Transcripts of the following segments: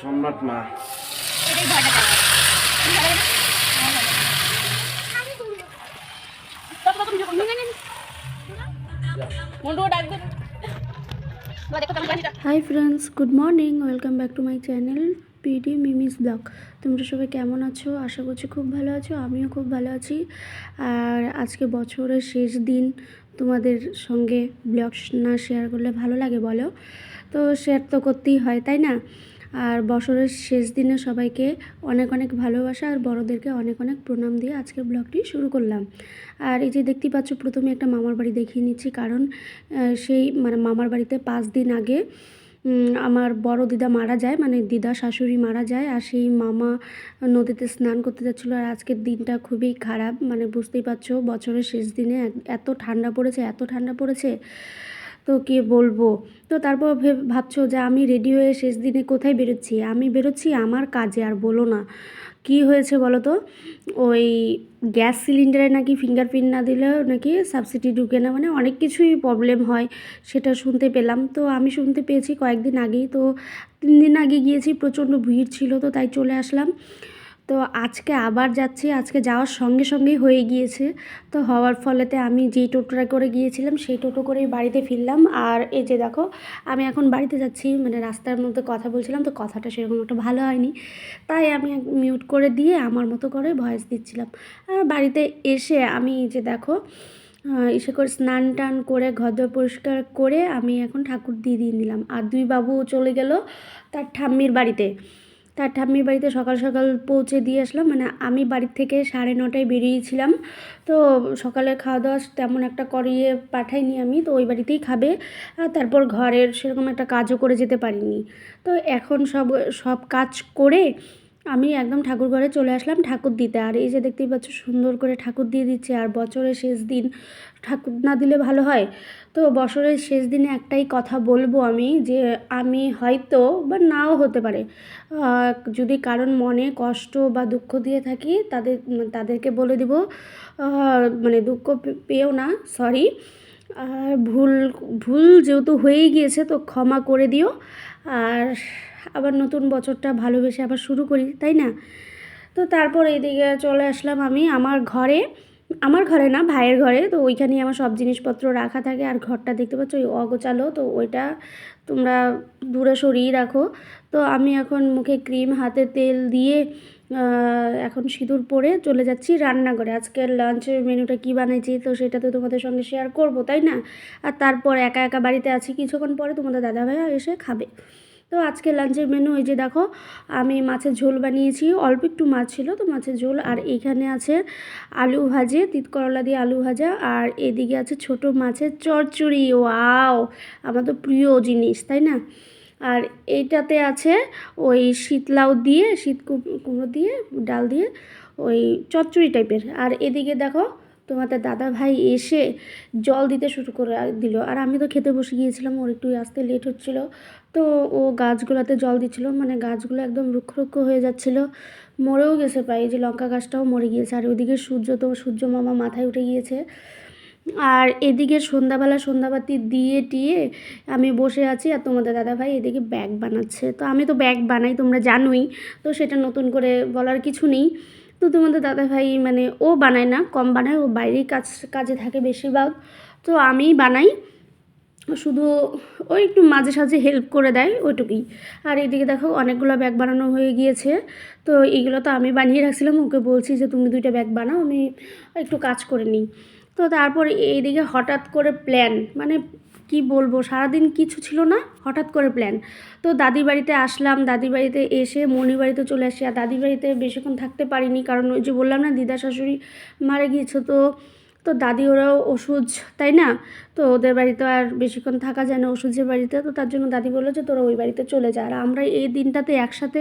সম্রাট মা। Hi friends good morning welcome back to my channel PD Mimi's blog তোমরা সবাই কেমন আছো? আশা করছি খুব ভালো আছো, আমিও খুব ভালো আছি। আর আজকে বছরের শেষ দিন তোমাদের সঙ্গে ব্লগ না শেয়ার করলে ভালো লাগে বলো। তো শেয়ার তো করতেই হয়, তাই না? আর বছরের শেষ দিনে সবাইকে অনেক অনেক ভালোবাসা আর বড়োদেরকে অনেক অনেক প্রণাম দিয়ে আজকের ব্লগটি শুরু করলাম। আর এই যে দেখতে পাচ্ছ, প্রথমে একটা মামার বাড়ি দেখিয়ে নিচ্ছি। কারণ সেই মানে মামার বাড়িতে পাঁচ দিন আগে আমার বড় দিদা মারা যায় মানে দিদা শাশুড়ি মারা যায়, আর সেই মামা নদীতে স্নান করতে যাচ্ছিল, আর আজকের দিনটা খুবই খারাপ। মানে বুঝতেই পারছ, বছরের শেষ দিনে এত ঠান্ডা পড়েছে, এত ঠান্ডা পড়েছে, তো কি বলব? তো তারপর ভেব- ভাবছ যে আমি রেডি হয়ে শেষ দিনে কোথায় বেরোচ্ছি? আমি বেরোচ্ছি আমার কাজে, আর বলো না। কি হয়েছে বলো তো? ওই গ্যাস সিলিন্ডারে নাকি ফিঙ্গারপ্রিন্ট না দিলে নাকি সাবসিডি ঢুকে না মানে অনেক কিছুই প্রবলেম হয়, সেটা শুনতে পেলাম। তো আমি শুনতে পেয়েছি কয়েকদিন আগেই, তো তিন দিন আগে গিয়েছি, প্রচণ্ড ভিড় ছিল, তো তাই চলে আসলাম। তো আজকে আবার যাচ্ছি, আজকে যাওয়ার সঙ্গে সঙ্গেই হয়ে গিয়েছে। তো হওয়ার ফলেতে আমি যেই টোটোটা করে গিয়েছিলাম, সেই টোটো করেই বাড়িতে ফিরলাম। আর এই যে দেখো, আমি এখন বাড়িতে যাচ্ছি মানে রাস্তার মধ্যে কথা বলছিলাম, তো কথাটা সেরকম একটা ভালো হয়নি। তাই আমি মিউট করে দিয়ে আমার মতো করে ভয়েস দিচ্ছিলাম। আর বাড়িতে এসে আমি যে দেখো এসে করে স্নান টান করে ঘর পরিষ্কার করে আমি এখন ঠাকুর দিয়ে দিয়ে নিলাম। আর দুই বাবু চলে গেল তার ঠাম্মির বাড়িতে। তার ঠাম্মির বাড়িতে সকাল সকাল পৌঁছে দিয়ে আসলাম। মানে আমি বাড়ির থেকে সাড়ে নটায় বেরিয়েছিলাম। তো সকালে খাওয়া দাওয়া তেমন একটা করিয়ে পাঠাইনি আমি। তো ওই বাড়িতেই খাবে। তারপর ঘরের সেরকম একটা কাজও করে যেতে পারিনি। তো এখন সব সব কাজ করে আমি একদম ঠাকুর ঘরে চলে আসলাম ঠাকুর দিতে। আর এই যে দেখতেই পাচ্ছ, সুন্দর করে ঠাকুর দিয়ে দিচ্ছে। আর বছরের শেষ দিন ঠাকুর না দিলে ভালো হয়। তো বছরের শেষ দিনে একটাই কথা বলব আমি, যে আমি হয়তো বা নাও হতে পারে যদি কারণ মনে কষ্ট বা দুঃখ দিয়ে থাকি, তাদের, তাদেরকে বলে দিব মানে দুঃখ পেও না সরি আর ভুল ভুল যেহেতু হয়েই গিয়েছে তো ক্ষমা করে দিও। আর আবার নতুন বছরটা ভালোবেসে আবার শুরু করি, তাই না? তো তারপর এইদিকে চলে আসলাম আমি আমার ঘরে। আমার ঘরে না, ভাইয়ের ঘরে, তো ওইখানেই আমার সব জিনিসপত্র রাখা থাকে। আর ঘরটা দেখতে পাচ্ছ ওই অগোচালো তো ওইটা তোমরা দূরে সরিয়ে রাখো। তো আমি এখন মুখে ক্রিম, হাতে তেল দিয়ে এখন সিঁদুর পরে চলে যাচ্ছি রান্নাঘরে। আজকের লাঞ্চের মেনুটা কী বানাইছি, তো সেটা তো তোমাদের সঙ্গে শেয়ার করব, তাই না? আর তারপর একা একা বাড়িতে আছি, কিছুক্ষণ পরে তোমাদের দাদাভাইয়া এসে খাবে। তো আজকে লাঞ্চের মেনু এই যে দেখো, আমি মাছের ঝোল বানিয়েছি, অল্প একটু মাছ ছিল তো মাছের ঝোল। আর এইখানে আছে আলু ভাজে তিত করলা দিয়ে আলু ভাজা, আর এদিকে আছে ছোট মাছের চচ্চড়ি ওয়াও! আমার তো প্রিয় জিনিস, তাই না? আর এইটাতে আছে ওই শীতলাউ দিয়ে, শীত কুমড়ো দিয়ে, ডাল দিয়ে ওই চচ্চড়ি টাইপের। আর এদিকে দেখো তোমাদের দাদা ভাই এসে জল দিতে শুরু করে দিল। আর আমি তো খেতে বসে গিয়েছিলাম, ওর একটু আসতে লেট হচ্ছিল। তো ও গাছগুলোতে জল দিচ্ছিল মানে গাছগুলো একদম রুক্ষ রুক্ষ হয়ে যাচ্ছিল। মরেও গেছে প্রায় যে লঙ্কা গাছটাও মরে গিয়েছে। আর ওইদিকে সূর্য তো, সূর্য মামা মাথায় উঠে গিয়েছে। আর এদিকে সন্ধ্যাবেলা সন্ধ্যাবাতি দিয়ে টিয়ে আমি বসে আছি আর তোমাদের দাদাভাই এদিকে ব্যাগ বানাচ্ছে। তো আমি তো ব্যাগ বানাই, তোমরা জানোই। তো সেটা নতুন করে বলার কিছু নেই। তো তোমাদের দাদাভাই মানে ও বানায় না, কম বানায়, ও বাইরেই কাজ, কাজে থাকে বেশিরভাগ। তো আমিই বানাই। শুধু ওই একটু মাঝে সাঝে হেল্প করে দেয় ওইটুকুই। আর এইদিকে দেখো অনেকগুলো ব্যাগ বানানো হয়ে গিয়েছে। তো এইগুলো তো আমি বানিয়ে রাখছিলাম, ওকে বলছি যে তুমি দুইটা ব্যাগ বানাও, আমি একটু কাজ করে নিই। তো তারপর এইদিকে হঠাৎ করে প্ল্যান মানে কি বলব, সারাদিন কিছু ছিল না, হঠাৎ করে প্ল্যান তো দাদি বাড়িতে আসলাম দাদি বাড়িতে এসে মনির বাড়িতে চলে আসি। আর দাদি বাড়িতে বেশিক্ষণ থাকতে পারিনি, কারণ ওই যে বললাম না, দিদা শাশুড়ি মারা গিয়েছে, তো তো দাদি ওরাও ওষুধ, তাই না? তো ওদের বাড়িতে আর বেশিক্ষণ থাকা যায় না ওষুধের বাড়িতে, তো তার জন্য দাদি বলল যে, তোরা ওই বাড়িতে চলে যা। আর আমরা এই দিনটাতে একসাথে,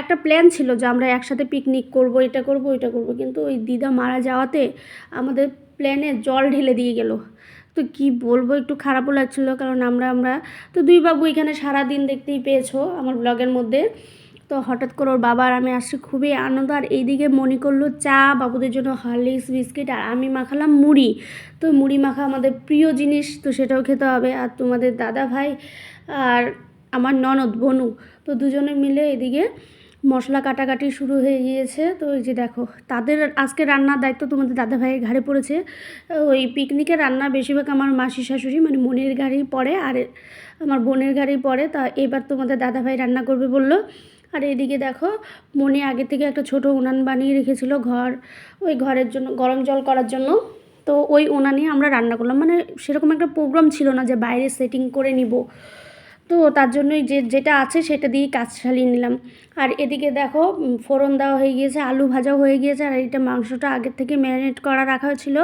একটা প্ল্যান ছিল যে, আমরা একসাথে পিকনিক করব, এটা করব, ওইটা করব। কিন্তু ওই দিদা মারা যাওয়াতে আমাদের প্ল্যানে জল ঢেলে দিয়ে গেল। তো কি বলব, একটু খারাপও লাগছিল কারণ আমরা আমরা, তো দুই বাবু এখানে সারা দিন দেখতেই পেয়েছ আমার ব্লগের মধ্যে। তো হঠাৎ করে ওর বাবা আর আমি আসছি, খুবই আনন্দ। আর এইদিকে মনে করল চা, বাবুদের জন্য হরলিক্স, বিস্কিট, আর আমি মাখালাম মুড়ি। তো মুড়ি মাখা আমাদের প্রিয় জিনিস, তো সেটাও খেতে হবে। আর তোমাদের দাদা ভাই আর আমার ননদ, বনু, তো দুজনে মিলে এদিকে মশলা কাটাকাটি শুরু হয়ে গিয়েছে। তো এই যে দেখো, তাদের আজকে রান্নার দায়িত্ব তোমাদের দাদা ভাইয়ের ঘাড়ে পড়েছে। ওই পিকনিকের রান্না বেশিরভাগ আমার মাসি শাশুড়ি মানে মনের গাড়ি পড়ে আর আমার বোনের গাড়ি পড়ে। তা এবার তোমাদের দাদা ভাই রান্না করবে বলল। আর এদিকে দেখো, মনে আগে থেকে একটা ছোট উনান বানিয়ে রেখেছিল ঘর, ওই ঘরের জন্য, গরম জল করার জন্য। তো ওই উনানে আমরা রান্না করলাম। মানে সেরকম একটা প্রোগ্রাম ছিল না যে বাইরে সেটিং করে নিব। তো তার জন্যই যে, যেটা আছে সেটা দিয়েই কাজ চালিয়ে নিলাম। আর এদিকে দেখো ফোড়ন দেওয়া হয়ে গিয়েছে, আলু ভাজাও হয়ে গিয়েছে, আর এইটা মাংসটা আগের থেকে ম্যারিনেট করা রাখা হয়েছিল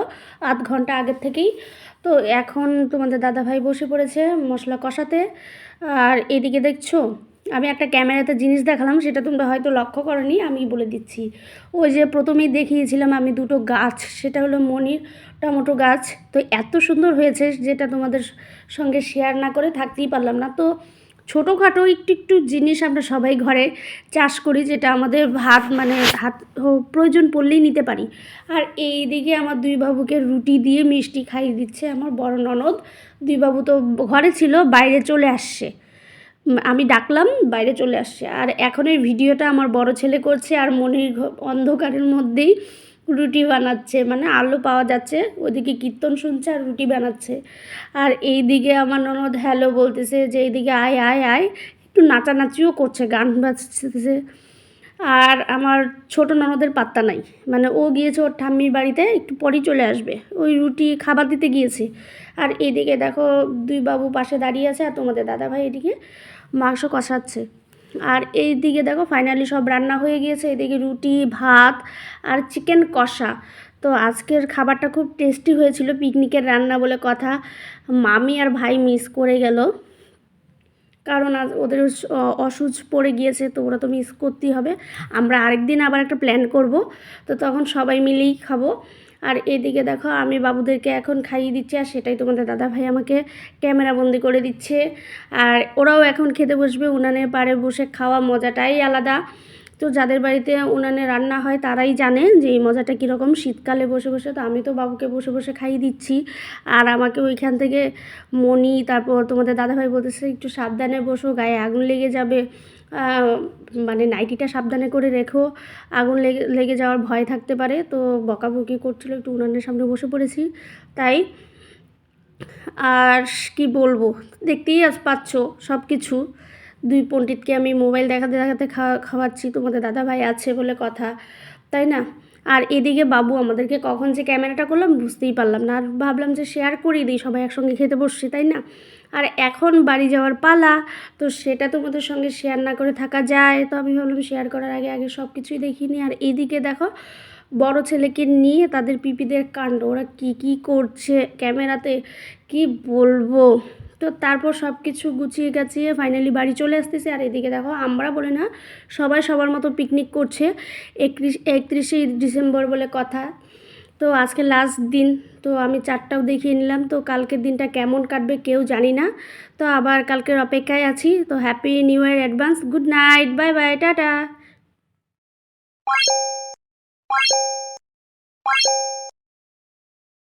আধ ঘণ্টা আগের থেকেই। তো এখন তোমাদের দাদাভাই বসে পড়েছে মশলা কষাতে। আর এদিকে দেখছ আমি একটা ক্যামেরাতে জিনিস দেখালাম, সেটা তোমরা হয়তো লক্ষ্য করনি, আমি বলে দিচ্ছি। ওই যে প্রথমেই দেখিয়েছিলাম আমি দুটো গাছ, সেটা হলো মনির টমেটো গাছ। তো এত সুন্দর হয়েছে, যেটা তোমাদের সঙ্গে শেয়ার না করে থাকতেই পারলাম না। তো ছোটোখাটো একটু একটু জিনিস আমরা সবাই ঘরে চাষ করি, যেটা আমাদের ভাত মানে হাত প্রয়োজন পড়লেই নিতে পারি। আর এই দিকে আমার দুই বাবুকে রুটি দিয়ে মিষ্টি খাইয়ে দিচ্ছে আমার বড় ননদ। দুই বাবু তো ঘরে ছিল, বাইরে চলে আসছে। আমি ডাকলাম, বাইরে চলে আসছে। আর এখন এই ভিডিওটা আমার বড় ছেলে করছে আর মনির অন্ধকারের মধ্যেই রুটি বানাচ্ছে মানে আলো পাওয়া যাচ্ছে, ওদিকে কীর্তন শুনছে আর রুটি বানাচ্ছে। আর এই দিকে আমার ননদ হ্যালো বলতেছে যে, এইদিকে আয় আয় আয়। একটু নাচানাচিও করছে, গান বাজতেছে। আর আমার ছোট ননদের পাত্তা নাই। মানে ও গিয়েছে ওর ঠাম্মির বাড়িতে, একটু পরেই চলে আসবে। ওই রুটি খাবার দিতে গিয়েছে। আর এদিকে দেখো, দুই বাবু পাশে দাঁড়িয়ে আছে আর তোমাদের দাদাভাই এদিকে মাংস কষাচ্ছে। আর এই দিকে দেখো ফাইনালি সব রান্না হয়ে গিয়েছে। এদিকে রুটি, ভাত আর চিকেন কষা। তো আজকের খাবারটা খুব টেস্টি হয়েছিল পিকনিকের রান্না বলে কথা। মামি আর ভাই মিস করে গেল। কারণ আজ ওদের অসুচ পড়ে গিয়েছে, তো ওরা তো মিস করতেই হবে। আমরা আরেকদিন আবার একটা প্ল্যান করব। তো তখন সবাই মিলেই খাব। আর এদিকে দেখো, আমি বাবুদেরকে এখন খাইয়ে দিচ্ছি আর সেটাই তোমাদের দাদা ভাই আমাকে ক্যামেরা বন্দি করে দিচ্ছে। আর ওরাও এখন খেতে বসবে উনানের পাড়ে বসে খাওয়া মজাটাই আলাদা। তো যাদের বাড়িতে উনানে রান্না হয় তারাই জানে যে এই মজাটা কীরকম। শীতকালে বসে বসে তো আমি তো বাবুকে বসে বসে খাইয়ে দিচ্ছি। আর আমাকে ওইখান থেকে মণি, তারপর তোমাদের দাদাভাই বলতেছে, একটু সাবধানে বসো, গায়ে আগুন লেগে যাবে। মানে নাইটিটা সাবধানে করে রেখো। আগুন লেগে লেগে যাওয়ার ভয় থাকতে পারে। তো বকাবকি করছিল, একটু উনানের সামনে বসে পড়েছি। তাই আর কি বলব? দেখতেই আজ পাচ্ছ সব কিছু দুই পণ্ডিতকে আমি মোবাইল দেখাতে দেখাতে খাওয়া, খাওয়াচ্ছি। তোমাদের দাদা ভাই আছে বলে কথা। তাই না? আর এদিকে বাবু আমাদেরকে কখন যে ক্যামেরাটা করলাম বুঝতেই পারলাম না। আর ভাবলাম যে শেয়ার করিয়ে দিই, সবাই একসঙ্গে খেতে বসছি, তাই না? আর এখন বাড়ি যাওয়ার পালা, তো সেটা তোমাদের সঙ্গে শেয়ার না করে থাকা যায়। তো আমি ভাবলাম শেয়ার করার আগে আগে সব কিছুই দেখিনি আর এদিকে দেখো, বড় ছেলেকে নিয়ে তাদের পিপিদের কাণ্ড, ওরা কি কি করছে ক্যামেরাতে, কি বলব? তো তারপর সব কিছু গুছিয়ে গাছিয়ে ফাইনালি বাড়ি চলে আসতেছে। আর এদিকে দেখো আমরা বলে না, সবাই সবার মতো পিকনিক করছে, একত্রিশ, একত্রিশে ডিসেম্বর বলে কথা। তো আজকে লাস্ট দিন, তো আমি চারটাও দেখিয়ে নিলাম। তো কালকের দিনটা কেমন কাটবে কেউ জানি না। তো আবার কালকের অপেক্ষায় আছি। তো happy new year advance good night bye bye tata.